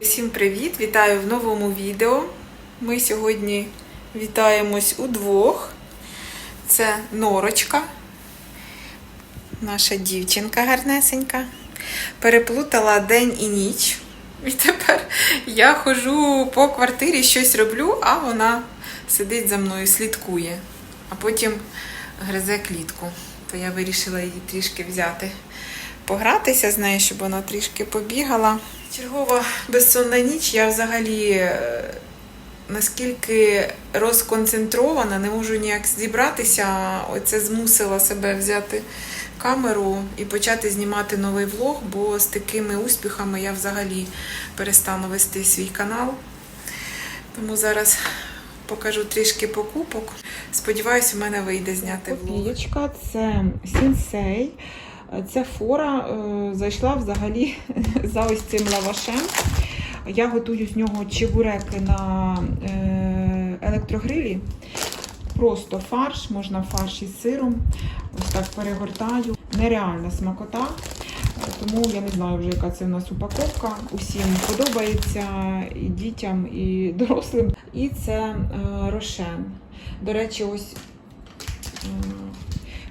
Всім привіт! Вітаю в новому відео. Ми сьогодні вітаємось удвох. Це Норочка, наша дівчинка гарнесенька. Переплутала день і ніч. І тепер я ходжу по квартирі, щось роблю, а вона сидить за мною, слідкує, а потім гризе клітку. То я вирішила її трішки взяти, погратися з нею, щоб вона трішки побігала. Чергова безсонна ніч. Я взагалі е, наскільки розконцентрована, не можу ніяк зібратися. Оце змусила себе взяти камеру і почати знімати новий влог, бо з такими успіхами я взагалі перестану вести свій канал. Тому зараз покажу трішки покупок. Сподіваюсь, у мене вийде зняти влог. Це сінсей. Ця фора е, зайшла взагалі за ось цим лавашем. Я готую з нього чебуреки на е, електрогрилі. Просто фарш, можна фарш із сиром. Ось так перегортаю. Нереальна смакота. Тому я не знаю вже, яка це у нас упаковка. Усім подобається і дітям, і дорослим. І це е, рошен. До речі, ось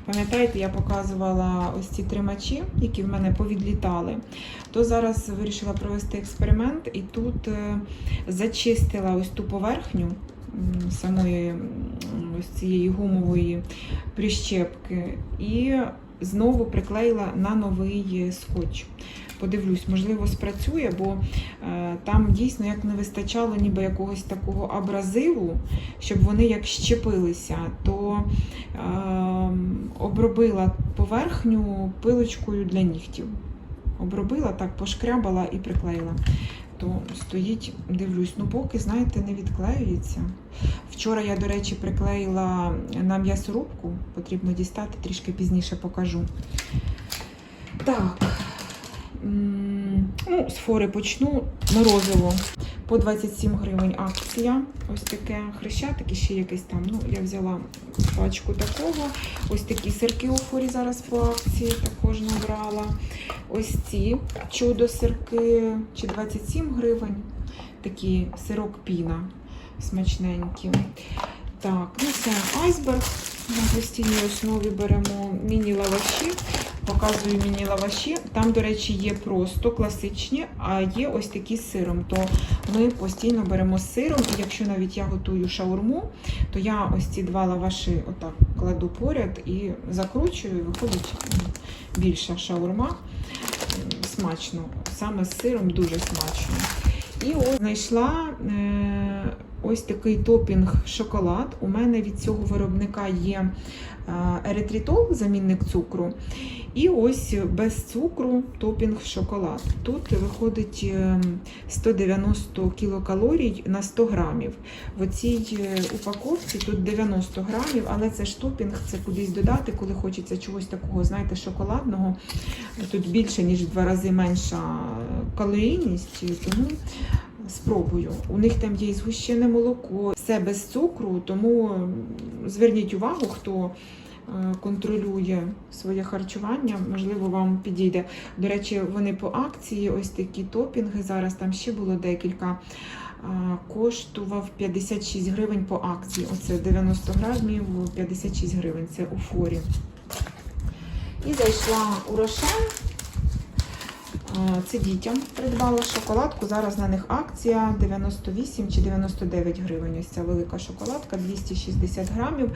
Пам'ятаєте, я показувала ось ці тримачі, які в мене повідлітали. То зараз вирішила провести експеримент і тут е, зачистила ось ту поверхню самої ось цієї гумової прищепки і знову приклеїла на новий скотч. Подивлюсь, можливо, спрацює, бо е, там дійсно як не вистачало ніби якогось такого абразиву, щоб вони як щепилися, то е, обробила поверхню пилочкою для нігтів. Обробила, так пошкрябала і приклеїла. То стоїть, дивлюсь, ну поки, знаєте, не відклеюється. Вчора я, до речі, приклеїла на м'ясорубку, потрібно дістати, трішки пізніше покажу. Так, ну, з фори почну. Морозиво по 27 гривень акція. Ось таке хрещатик і ще якесь там. Ну, я взяла пачку такого. Ось такі сирки у форі зараз по акції також набрала. Ось ці чудо-сирки чи 27 гривень. Такі сирок піна смачненькі. Так, ну це айсберг. На постійній основі беремо міні-лаваші. Показую міні-лаваші. Там, до речі, є просто класичні, а є ось такі з сиром. То ми постійно беремо з сиром, і якщо навіть я готую шаурму, то я ось ці два лаваші отак кладу поряд і закручую, і виходить більша шаурма. Смачно. Саме з сиром дуже смачно. І ось знайшла е, ось такий топінг шоколад. У мене від цього виробника є е, еритритол, замінник цукру. І ось без цукру топінг шоколад. Тут виходить е, 190 кілокалорій на 100 грамів. В цій упаковці тут 90 грамів, але це ж топінг, це кудись додати, коли хочеться чогось такого, знаєте, шоколадного. Тут більше, ніж в два рази менша калорійність, тому спробую. У них там є згущене молоко, все без цукру, тому зверніть увагу, хто е, контролює своє харчування, можливо, вам підійде. До речі, вони по акції, ось такі топінги. Зараз там ще було декілька. Коштував 56 гривень по акції. Оце 90 грамів, 56 гривень. Це у форі. І зайшла у Рошен. Це дітям придбала шоколадку. Зараз на них акція 98 чи 99 гривень. Ось ця велика шоколадка, 260 грамів.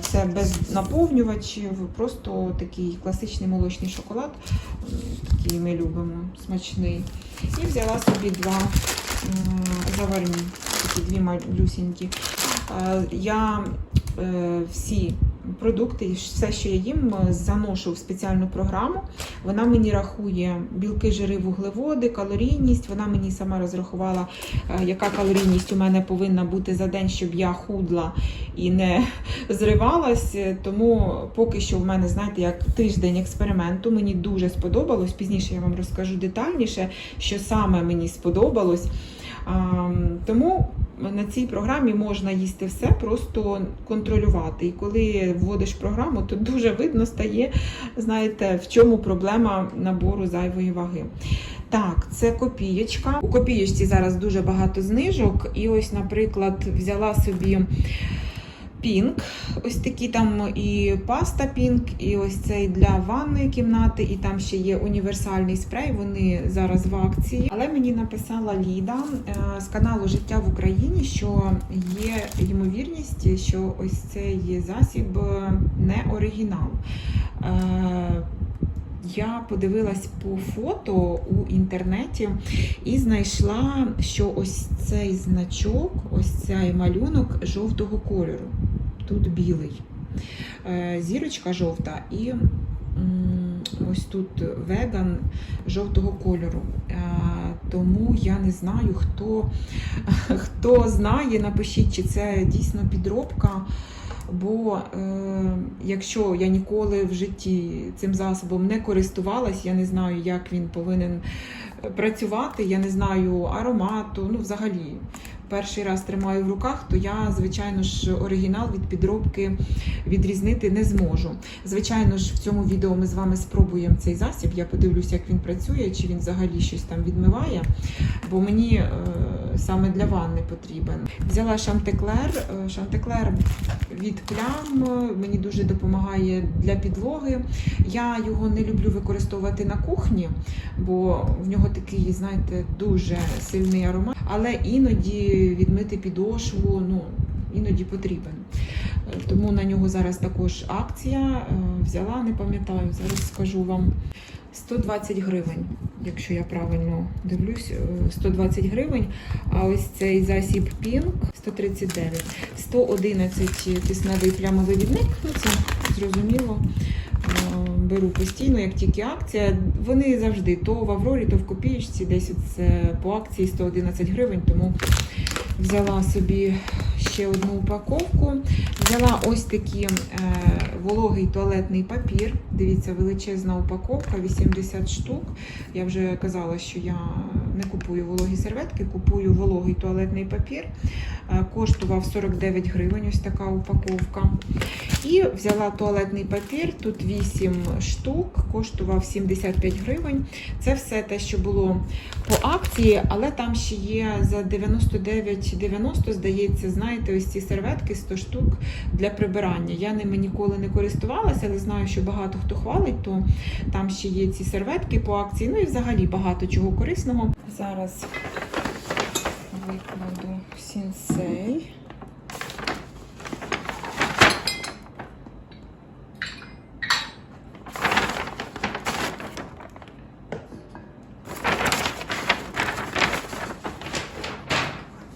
Це без наповнювачів, просто такий класичний молочний шоколад, м, який ми любимо, смачний. І взяла собі два заварні, такі дві малюсінькі. Я е, всі продукти, все, що я їм, е, заношу в спеціальну програму. Вона мені рахує білки, жири, вуглеводи, калорійність. Вона мені сама розрахувала, е, яка калорійність у мене повинна бути за день, щоб я худла і не зривалась. Тому поки що в мене, знаєте, як тиждень експерименту. Мені дуже сподобалось. Пізніше я вам розкажу детальніше, що саме мені сподобалось. Тому на цій програмі можна їсти все, просто контролювати. І коли вводиш програму, то дуже видно стає, знаєте, в чому проблема набору зайвої ваги. Так, це копієчка. У копієчці зараз дуже багато знижок. І ось, наприклад, взяла собі пінк. Ось такі там і паста пінк, і ось цей для ванної кімнати, і там ще є універсальний спрей. Вони зараз в акції. Але мені написала Ліда е, з каналу Життя в Україні, що є ймовірність, що ось цей засіб не оригінал. Е, Я подивилась по фото у інтернеті і знайшла, що ось цей значок, ось цей малюнок жовтого кольору. Тут білий. Е, Зірочка жовта і ось тут веган жовтого кольору. Е, Тому я не знаю, хто, хто знає, напишіть, чи це дійсно підробка. Бо е, якщо я ніколи в житті цим засобом не користувалась, я не знаю, як він повинен працювати, я не знаю аромату, ну взагалі. Перший раз тримаю в руках, то я, звичайно ж, оригінал від підробки відрізнити не зможу. Звичайно ж, в цьому відео ми з вами спробуємо цей засіб. Я подивлюся, як він працює, чи він взагалі щось там відмиває, бо мені е, саме для ванни потрібен. Взяла шантеклер. Е, Шантеклер від плям мені дуже допомагає для підлоги. Я його не люблю використовувати на кухні, бо в нього такий, знаєте, дуже сильний аромат, але іноді відмити підошву, ну. Іноді потрібен. Е, Тому на нього зараз також акція. Е, Взяла, не пам'ятаю, зараз скажу вам 120 гривень, якщо я правильно дивлюсь, е, 120 гривень. А ось цей засіб Pink 139, 111 тисневий плямовий відник. Ну це зрозуміло. Е, Беру постійно, як тільки акція. Вони завжди то в Аврорі, то в копієчці, десь це по акції 111 гривень, тому взяла собі ще одну упаковку. Взяла ось такий е, вологий туалетний папір. Дивіться, величезна упаковка, 80 штук. Я вже казала, що я не купую вологі серветки, купую вологий туалетний папір. Е, коштував 49 гривень, ось така упаковка. І взяла туалетний папір, тут 8 штук, коштував 75 гривень. Це все те, що було по акції, але там ще є за 99,90, здається, знаєте, ось ці серветки 100 штук для прибирання. Я ними ніколи не користувалася, але знаю, що багато хто хвалить, то там ще є ці серветки по акції. Ну і взагалі багато чого корисного. Зараз викладу сінсей.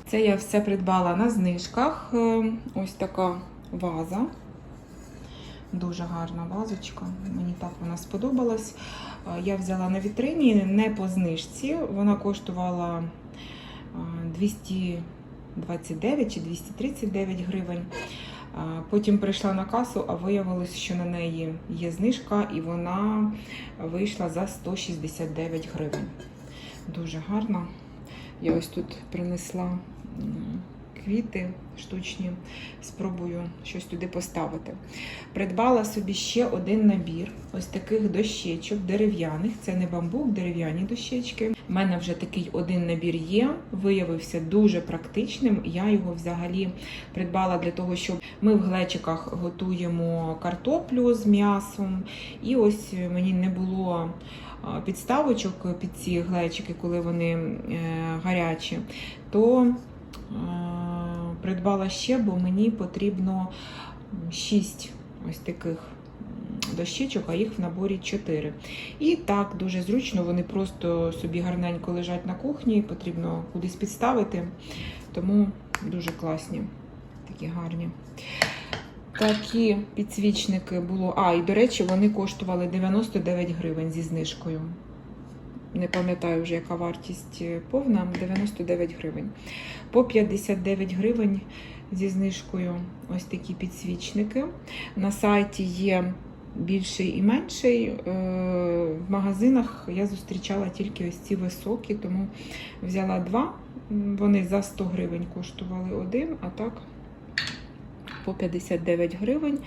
Це я все придбала на знижках. Е, Ось така ваза. Дуже гарна вазочка. Мені так вона сподобалась. Е, Я взяла на вітрині не по знижці. Вона коштувала е, 229 чи 239 гривень. Е, Потім прийшла на касу, а виявилось, що на неї є знижка, і вона вийшла за 169 гривень. Дуже гарна. Я ось тут принесла квіти штучні, спробую щось туди поставити. Придбала собі ще один набір ось таких дощечок дерев'яних. Це не бамбук, дерев'яні дощечки. У мене вже такий один набір є. Виявився дуже практичним. Я його взагалі придбала для того, щоб ми в глечиках готуємо картоплю з м'ясом. І ось мені не було підставочок під ці глечики, коли вони е, гарячі, то придбала ще, бо мені потрібно 6 ось таких дощечок, а їх в наборі 4. І так дуже зручно, вони просто собі гарненько лежать на кухні, потрібно кудись підставити, тому дуже класні, такі гарні. Такі підсвічники було. А, і до речі, вони коштували 99 гривень зі знижкою. Не пам'ятаю вже, яка вартість е, повна, 99 гривень. По 59 гривень зі знижкою ось такі підсвічники. На сайті є більший і менший. Е, В магазинах я зустрічала тільки ось ці високі, тому взяла два. Вони за 100 гривень коштували один, а так по 59 гривень.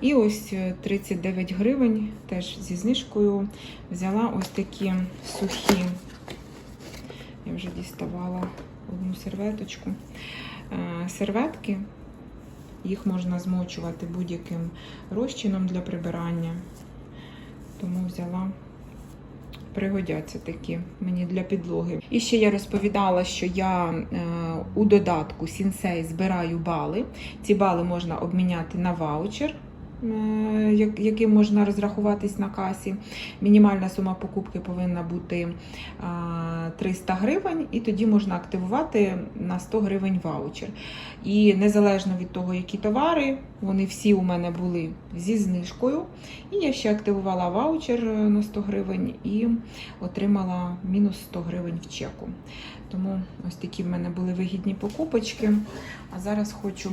І ось е, 39 гривень теж зі знижкою взяла ось такі сухі. Я вже діставала одну серветочку. Е, Серветки, їх можна змочувати будь-яким розчином для прибирання. Тому взяла. Пригодяться такі мені для підлоги. І ще я розповідала, що я е, у додатку Сінсей збираю бали. Ці бали можна обміняти на ваучер, яким можна розрахуватись на касі. Мінімальна сума покупки повинна бути 300 гривень, і тоді можна активувати на 100 гривень ваучер. І незалежно від того, які товари, вони всі у мене були зі знижкою. І я ще активувала ваучер е, на 100 гривень і отримала мінус 100 гривень в чеку. Тому ось такі в мене були вигідні покупочки. А зараз хочу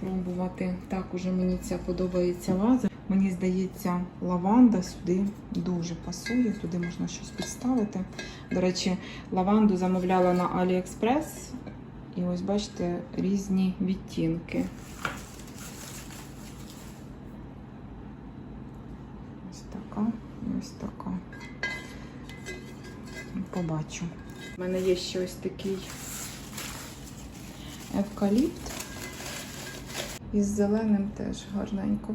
спробувати. Так, уже мені ця подобається ваза. Мені здається, лаванда сюди дуже пасує, туди можна щось підставити. До речі, лаванду замовляла на AliExpress. І ось бачите різні відтінки. Ось така і ось така. Побачу. У мене є ще ось такий евкаліпт. Із зеленим теж гарненько.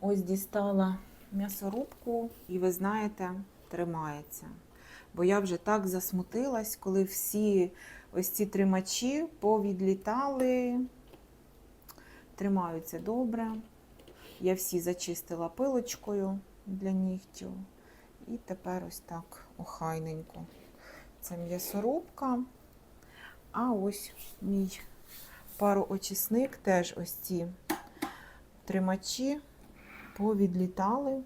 Ось дістала м'ясорубку, і ви знаєте, тримається. Бо я вже так засмутилась, коли всі ось ці тримачі повідлітали, тримаються добре. Я всі зачистила пилочкою для нігтів. І тепер ось так охайненько. Це м'ясорубка. А ось мій пароочисник, теж ось ці тримачі повідлітали.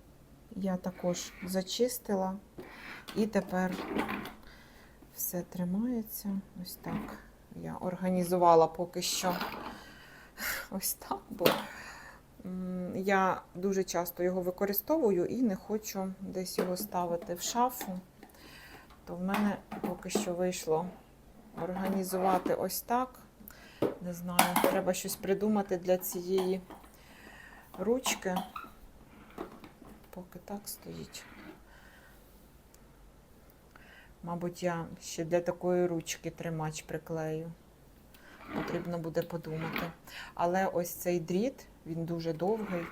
Я також зачистила. І тепер все тримається. Ось так. Я організувала поки що ось так, бо я дуже часто його використовую і не хочу десь його ставити в шафу. То в мене поки що вийшло організувати ось так. Не знаю, треба щось придумати для цієї ручки. Поки так стоїть. Мабуть, я ще для такої ручки тримач приклею. Потрібно буде подумати. Але ось цей дріт, він дуже довгий.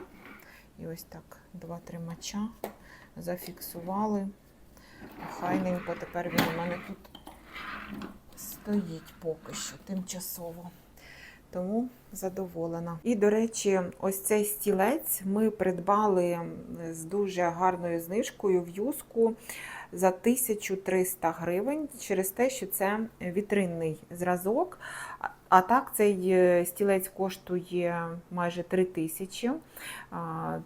І ось так два тримача зафіксували. Хайненько, тепер він у мене тут стоїть поки що тимчасово. Тому задоволена. І, до речі, ось цей стілець ми придбали з дуже гарною знижкою в юску за 1300 гривень через те, що це вітринний зразок. А- так цей е, стілець коштує майже 3 тисячі.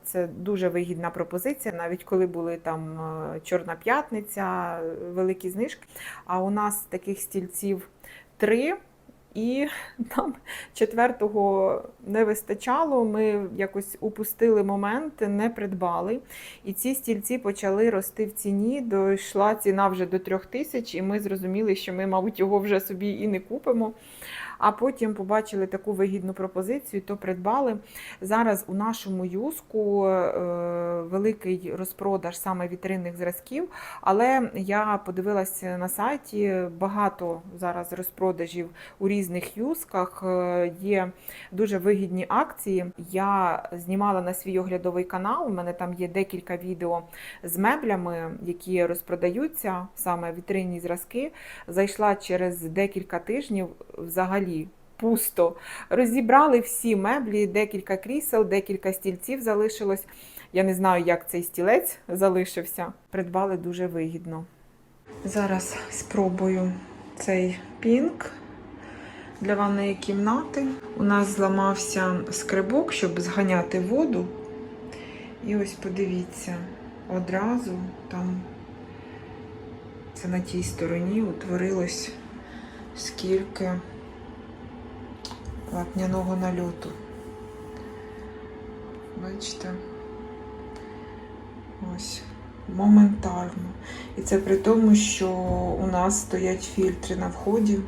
Це дуже вигідна пропозиція, навіть коли були там е, Чорна п'ятниця, е, великі знижки. А у нас таких стільців три. І нам четвертого не вистачало. Ми якось упустили момент, не придбали. І ці стільці почали рости в ціні. Дійшла ціна вже до трьох тисяч, і ми зрозуміли, що ми, мабуть, його вже собі і не купимо. А потім побачили таку вигідну пропозицію, то придбали. Зараз у нашому юску е, великий розпродаж саме вітринних зразків. Але я подивилася на сайті багато зараз розпродажів у різних юсках. Е, Є дуже вигідні акції. Я знімала на свій оглядовий канал. У мене там є декілька відео з меблями, які розпродаються саме вітринні зразки. Зайшла через декілька тижнів взагалі. Пусто розібрали всі меблі, декілька крісел, декілька стільців залишилось. Я не знаю, як цей стілець залишився. Придбали дуже вигідно. Зараз спробую цей пінк для ванної кімнати. У нас зламався скрибок, щоб зганяти воду. І ось подивіться, одразу там це на тій стороні утворилось скільки вапняного нальоту. Бачите? Ось. Моментально. І це при тому, що у нас стоять фільтри на вході.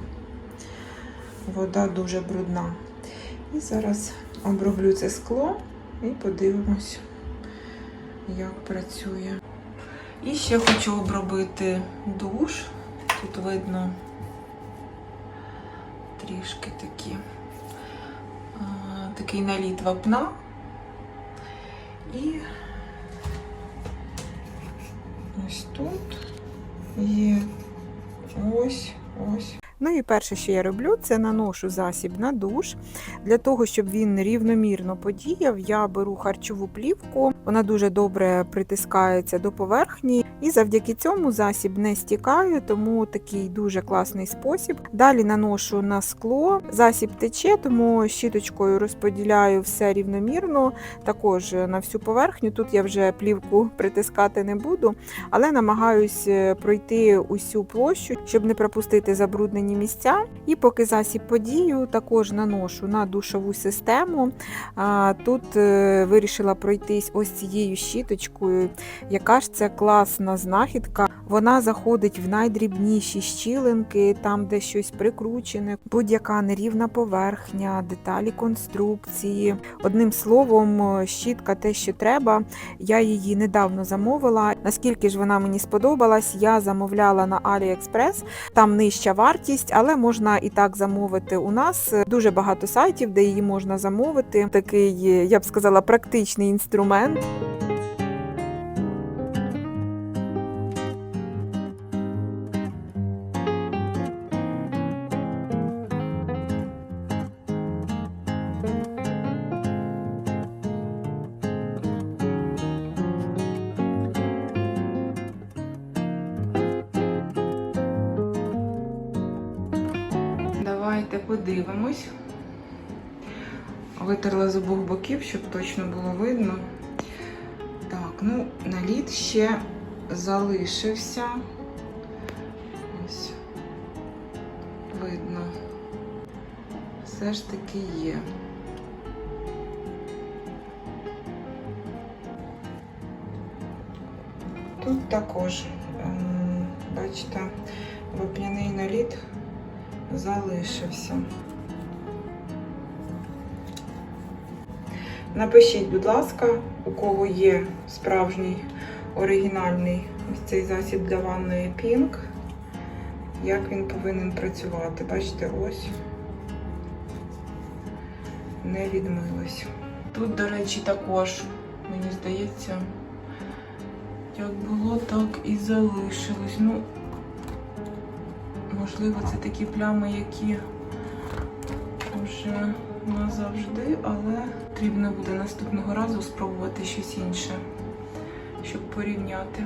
Вода дуже брудна. І зараз оброблю це скло і подивимось, як працює. І ще хочу обробити душ. Тут видно трішки такі, такий наліт вапна. І ось тут є ось, ось. Ну і перше, що я роблю, це наношу засіб на душ. Для того, щоб він рівномірно подіяв, я беру харчову плівку, вона дуже добре притискається до поверхні, і завдяки цьому засіб не стікає, тому такий дуже класний спосіб. Далі наношу на скло, засіб тече, тому щіточкою розподіляю все рівномірно, також на всю поверхню. Тут я вже плівку притискати не буду, але намагаюсь е, пройти усю площу, щоб не пропустити забруднені місця. І поки засіб подію, також наношу на душову систему. Тут е, вирішила пройтись ось цією щіточкою. Яка ж це класна знахідка. Вона заходить в найдрібніші щілинки, там, де щось прикручене, будь-яка нерівна поверхня, деталі конструкції. Одним словом, щітка те, що треба. Я її недавно замовила. Наскільки ж вона мені сподобалась, я замовляла на AliExpress. Там нижча вартість, але можна і так замовити. У нас дуже багато сайтів, де її можна замовити. Такий, я б сказала, практичний інструмент. Щоб точно було видно. Так, ну, наліт ще залишився. Ось, видно. Все ж таки є. Тут також, ем, бачите, вапняний наліт залишився. Напишіть, будь ласка, у кого є справжній оригінальний ось цей засіб для ванної Pink, як він повинен працювати. Бачите, ось не відмилось. Тут, до речі, також, мені здається, як було, так і залишилось. Ну, можливо, це такі плями, які вже назавжди, але потрібно буде наступного разу спробувати щось інше, щоб порівняти.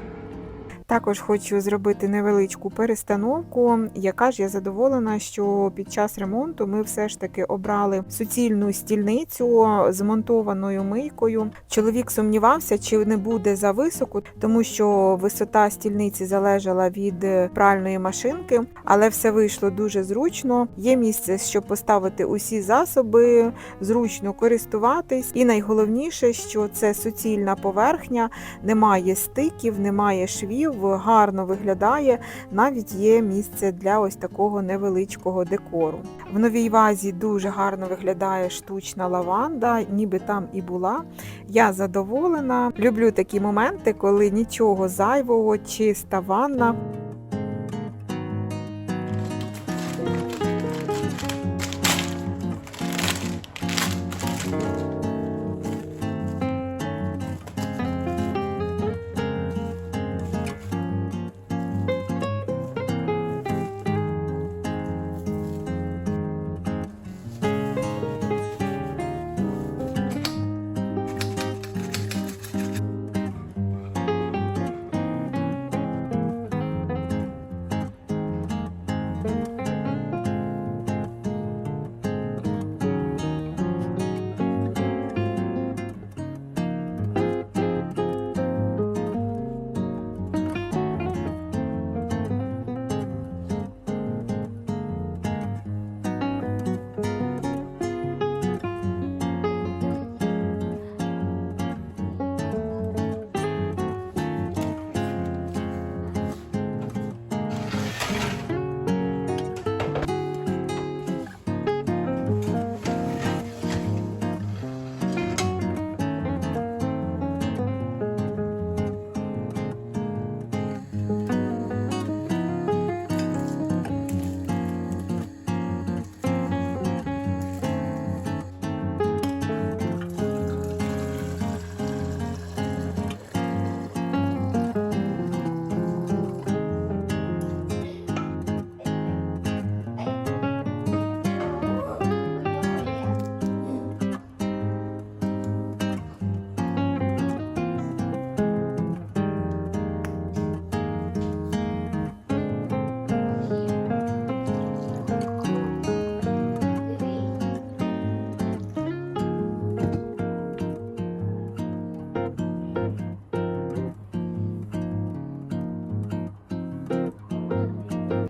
Також хочу зробити невеличку перестановку, яка ж я задоволена, що під час ремонту ми все ж таки обрали суцільну стільницю з монтованою мийкою. Чоловік сумнівався, чи не буде за високо, тому що висота стільниці залежала від пральної машинки, але все вийшло дуже зручно. Є місце, щоб поставити усі засоби, зручно користуватись. І найголовніше, що це суцільна поверхня, немає стиків, немає швів, гарно виглядає. Навіть є місце для ось такого невеличкого декору. В новій вазі дуже гарно виглядає штучна лаванда, ніби там і була. Я задоволена. Люблю такі моменти, коли нічого зайвого, чиста ванна.